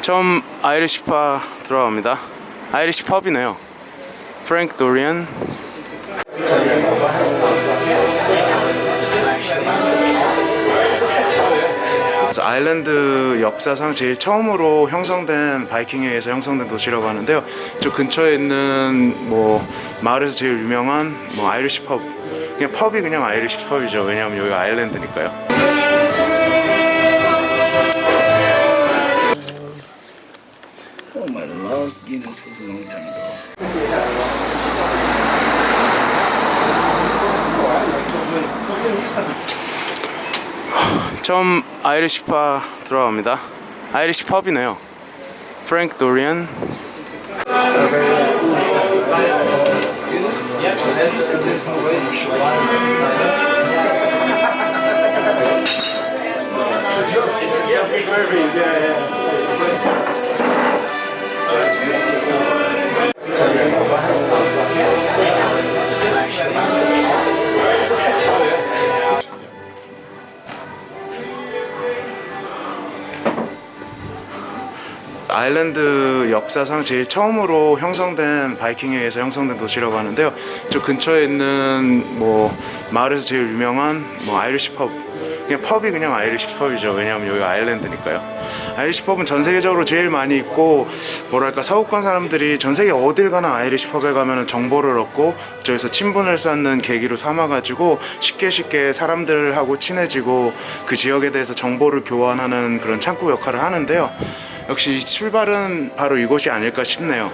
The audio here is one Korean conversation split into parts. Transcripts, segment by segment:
처음 아이리시 파 들어갑니다. 아이리시 펍이네요. 프랭크 도리안. 아일랜드 역사상 제일 처음으로 형성된 바이킹에 의해서 형성된 도시라고 하는데요. 저 근처에 있는 뭐 마을에서 제일 유명한 뭐 아이리시 펍. 그냥 펍이 그냥 아이리시 펍이죠. 왜냐하면 여기가 아일랜드니까요. My last Guinness was a long time ago. 처음 아이리시 파 들어갑니다. 아이리시 펍이네요. 프랭크 도리안. 아일랜드 역사상 제일 처음으로 형성된 바이킹에 의해서 형성된 도시라고 하는데요. 저 근처에 있는 뭐 마을에서 제일 유명한 뭐 아이리시 펍. 그냥 펍이 그냥 아이리시 펍이죠. 왜냐하면 여기가 아일랜드니까요. 아이리시 펍은 전 세계적으로 제일 많이 있고 뭐랄까 서구권 사람들이 전 세계 어딜 가나 아이리시 펍에 가면은 정보를 얻고 저기서 친분을 쌓는 계기로 삼아가지고 쉽게 쉽게 사람들하고 친해지고 그 지역에 대해서 정보를 교환하는 그런 창구 역할을 하는데요. 역시 출발은 바로 이곳이 아닐까 싶네요.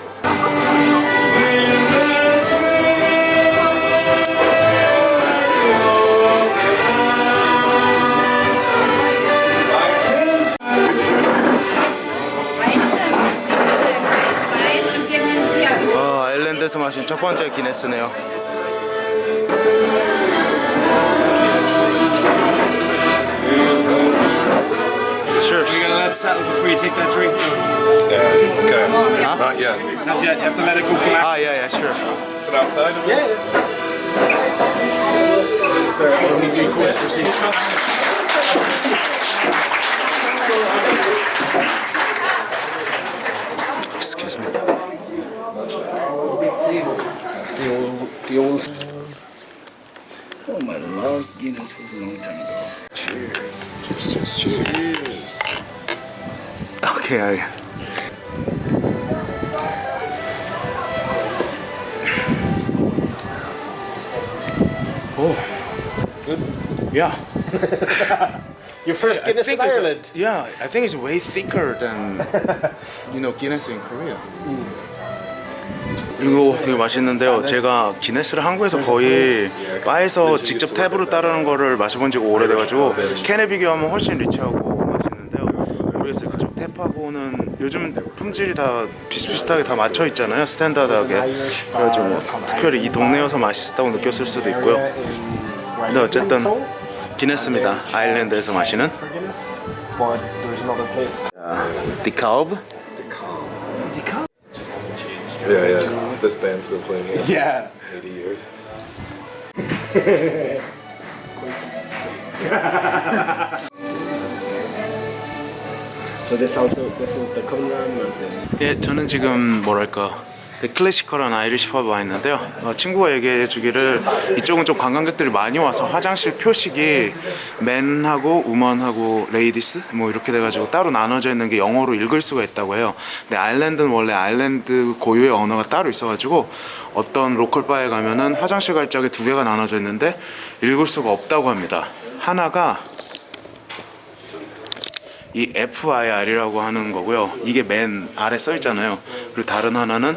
어, 아일랜드에서 마신 첫 번째 기네스네요. Settle before you take that drink. though. Yeah, okay. Not yet. Not yet. You have to let it go black. Ah, yeah, yeah, sure. Sit outside? Yeah. Sorry, only recourse procedure. Excuse me. It's the old, the old. Oh, my last Guinness was a long time ago. Cheers. Cheers, cheers, cheers. Okay, I. Oh, good. Yeah. Your first Guinness in Ireland. yeah, I think it's way thicker than you know Guinness in Korea. 이거 되게 맛있는데요. 제가 기네스를 한국에서 거의 바에서 직접 탭으로 따르는 거를 마셔본 지가 오래돼가지고 캔에 비교하면 훨씬 리치하고 맛있는데요. 모르겠어요. 그쪽 탭하고는 요즘 품질이 다 비슷비슷하게 다 맞춰 있잖아요. 스탠다드하게. 그래가지고 뭐 특별히 이 동네여서 맛있었다고 느꼈을 수도 있고요. 근데 어쨌든 기네스입니다. 아일랜드에서 마시는. 디칼브. Yeah, yeah. This band's been playing it Yeah. 80 years. So this also this is the Conran Mountain. 예, 저는 지금 뭐랄까 되게 클래시컬한 아이리시 펍에 와 있는데요. 어, 친구가 얘기해 주기를 이쪽은 좀 관광객들이 많이 와서 화장실 표식이 맨하고 우먼하고 레이디스 뭐 이렇게 돼가지고 따로 나눠져 있는 게 영어로 읽을 수가 있다고 해요. 근데 아일랜드는 원래 아일랜드 고유의 언어가 따로 있어가지고 어떤 로컬 바에 가면은 화장실 갈 적에 두 개가 나눠져 있는데 읽을 수가 없다고 합니다. 하나가 이 FIR이라고 하는 거고요. 이게 맨 아래 써 있잖아요. 그리고 다른 하나는.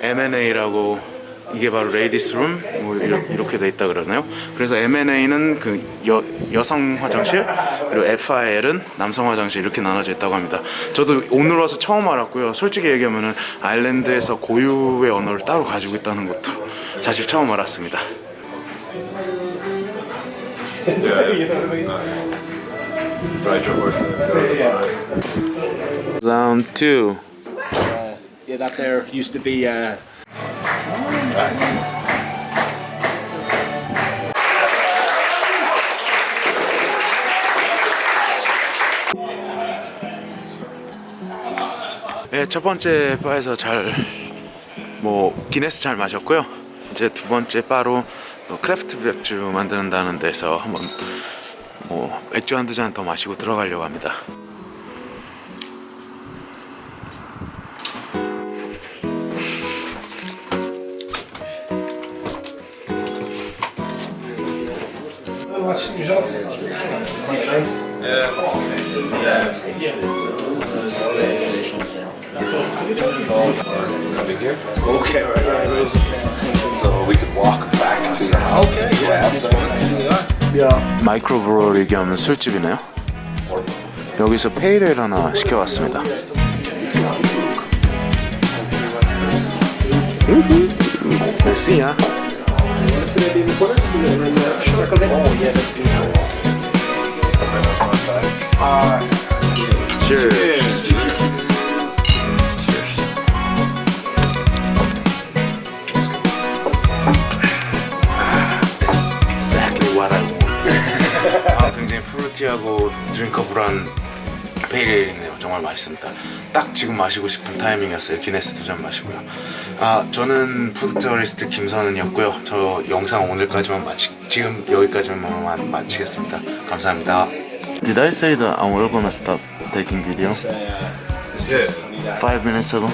M&A라고 이게 바로 레이디스 룸 뭐 이렇게 돼 있다 그러네요. 그래서 M&A는 그 여, 여성 화장실 그리고 FIL은 남성 화장실 이렇게 나눠져 있다고 합니다. 저도 오늘 와서 처음 알았고요. 솔직히 얘기하면은 아일랜드에서 고유의 언어를 따로 가지고 있다는 것도 사실 처음 알았습니다. Yeah. you know what I mean? Ride your horse. Yeah, yeah. Round two. Uh, yeah, that there used to be. Uh... Nice. 네, 첫 번째 바에서 잘 뭐 기네스 잘 마셨고요. 이제 두 번째 바로 크래프트 맥주 만드는다는 데서 한번 뭐 맥주 한두 잔 더 마시고 들어가려고 합니다. Coming here. Okay, right, right. So we could walk back to your house. Yeah. 마이크로브로리 겸 술집이네요. 여기서 페이레일 하나 시켜왔습니다. 메시야. Cheers. 굉장히 프루티하고 드링커블한 페이레일이네요. 정말 맛있습니다. 딱 지금 마시고 싶은 타이밍이었어요. 기네스 두 잔 마시고요. 아, 저는 푸드 테러리스트 김선은이었고요. 저 영상 오늘까지만 마치 지금 여기까지만 마치겠습니다. 감사합니다. Did I say that I was gonna stop taking video? Uh, Yeah. Five minutes ago.